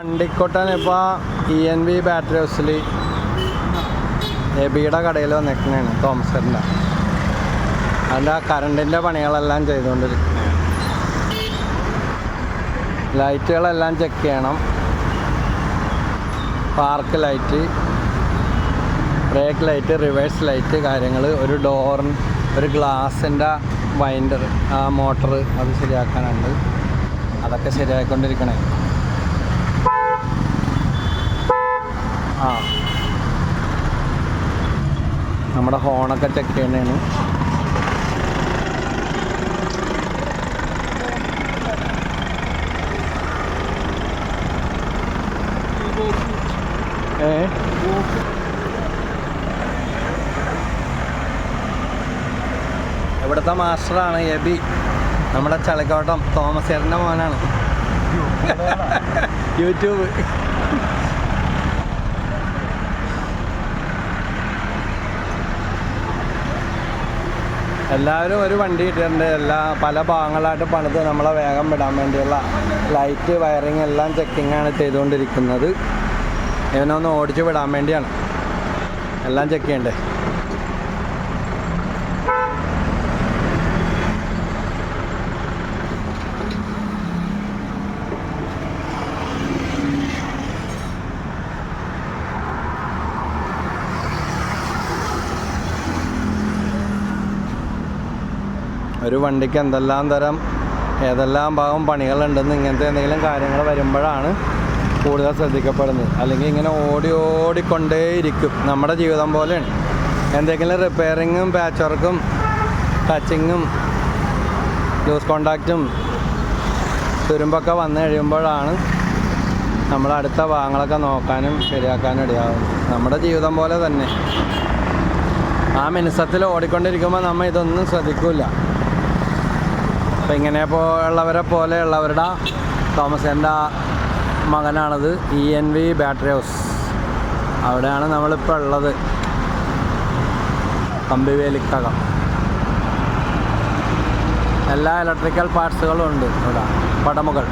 വണ്ടിക്കൊട്ടൻ ഇപ്പോൾ E N V battery ഹൗസിൽ എബിയുടെ കടയിൽ വന്നിരിക്കുന്നതാണ് തോമസറിന്റെ അതിന്റെ ആ കറണ്ടിന്റെ പണികളെല്ലാം ചെയ്തുകൊണ്ടിരിക്കുന്നതാണ് ലൈറ്റുകളെല്ലാം ചെക്ക് ചെയ്യണം. Park light brake light reverse light കാര്യങ്ങൾ ഒരു ഡോറിന് ഒരു ഗ്ലാസിന്റെ വൈൻഡർ ആ മോട്ടർ അത് ശരിയാക്കാനുണ്ട്. അതൊക്കെ ശരിയായിക്കൊണ്ടിരിക്കണേ. ആ. നമ്മുടെ ഹോണൊക്കെ ചെക്ക് ചെയ്യുന്നതിന് ഏ? ഇവിടുത്തെ മാസ്റ്ററാണ് എബി. നമ്മുടെ ചളിക്കോട്ടം തോമസ് ചേട്ടന്റെ മോനാണ് യൂട്യൂബ്. എല്ലാവരും ഒരു വണ്ടി ഇട്ടിട്ടുണ്ട്. എല്ലാ പല ഭാഗങ്ങളായിട്ട് പണിത് നമ്മളെ വേഗം വിടാൻ വേണ്ടിയുള്ള ലൈറ്റ് വയറിങ് എല്ലാം ചെക്കിംഗ് ആണ് ചെയ്തുകൊണ്ടിരിക്കുന്നത്. ഇവനൊന്ന് ഓടിച്ച് വിടാൻ വേണ്ടിയാണ്. എല്ലാം ചെക്ക് ചെയ്യണ്ടേ? ഒരു വണ്ടിക്ക് എന്തെല്ലാം തരം ഏതെല്ലാം ഭാഗം പണികളുണ്ടെന്ന് ഇങ്ങനത്തെ എന്തെങ്കിലും കാര്യങ്ങൾ വരുമ്പോഴാണ് കൂടുതൽ ശ്രദ്ധിക്കപ്പെടുന്നത്. അല്ലെങ്കിൽ ഇങ്ങനെ ഓടി ഓടിക്കൊണ്ടേയിരിക്കും നമ്മുടെ ജീവിതം പോലെയാണ്. എന്തെങ്കിലും റിപ്പയറിങ്ങും പാച്ച് വർക്കും ടച്ചിങ്ങും ലൂസ് കോണ്ടാക്റ്റും തുരുമ്പൊക്കെ വന്നു കഴിയുമ്പോഴാണ് നമ്മൾ അടുത്ത ഭാഗങ്ങളൊക്കെ നോക്കാനും ശരിയാക്കാനും ഇടയാവും നമ്മുടെ ജീവിതം പോലെ തന്നെ. ആ മിനുസത്തിൽ ഓടിക്കൊണ്ടിരിക്കുമ്പോൾ നമ്മൾ ഇതൊന്നും ശ്രദ്ധിക്കില്ല അപ്പം ഇങ്ങനെ ഉള്ളവരെ പോലെ ഉള്ളവരുടെ തോമസിന്റെ മകനാണത് E N V battery house അവിടെയാണ് നമ്മളിപ്പോൾ ഉള്ളത്. കമ്പിവേലിക്കകം. എല്ലാ ഇലക്ട്രിക്കൽ പാർട്സുകളും ഉണ്ട് ഇവിടെ പടമുകൾ.